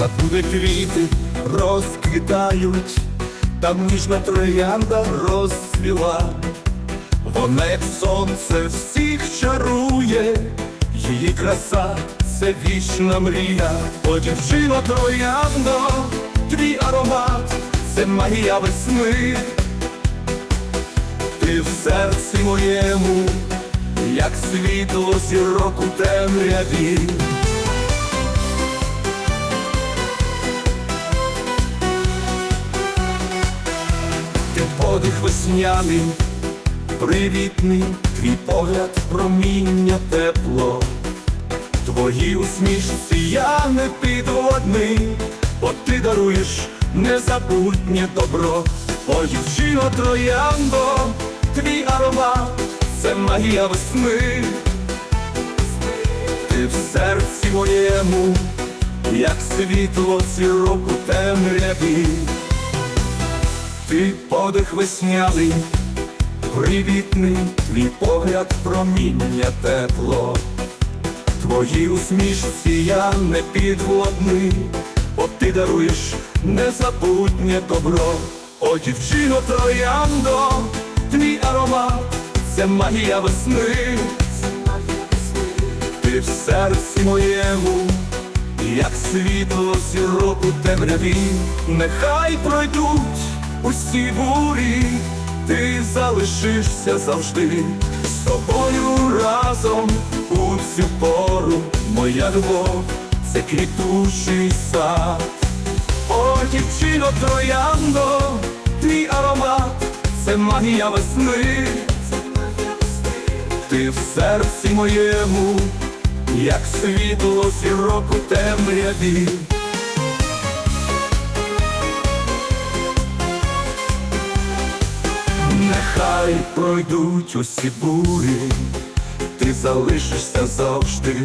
саду, де квіти розквітають, там ніжна троянда розцвіла. Вона, як сонце, всіх чарує, її краса це вічна мрія. О, дівчино трояндо, твій аромат, це магія весни. Ти в серці моєму, як світло зірок у темряві. Подих весняний, привітний, твій погляд проміння тепло. Твої усмішці я не підводний, бо ти даруєш незабутнє добро. О, дівчино трояндо, твій аромат, це магія весни. Ти в серці моєму, як світло зірок у темряві. Ти подих весняний, привітний, твій погляд проміння тепло. Твої усмішці я не підводний, бо ти даруєш незабутнє добро. О, дівчино трояндо, твій аромат, це магія весни. Ти в серці моєму, як світло зірок темряві, нехай пройдуть усі бурі, ти залишишся завжди з тобою разом у цю пору, моя любов, це квітучий сад. О, дівчино трояндо, твій аромат, це магія весни. Ти в серці моєму, як світло зірок у темряві. Нехай пройдуть усі бурі, ти залишишся завжди.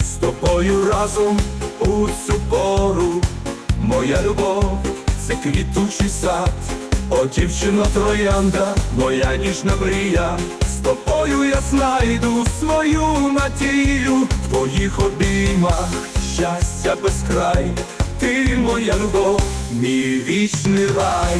З тобою разом у цю пору, моя любов, це квітучий сад, о дівчино троянда, моя ніжна мрія, з тобою я знайду свою надію, в твоїх обіймах щастя безкрай, ти моя любов, мій вічний рай.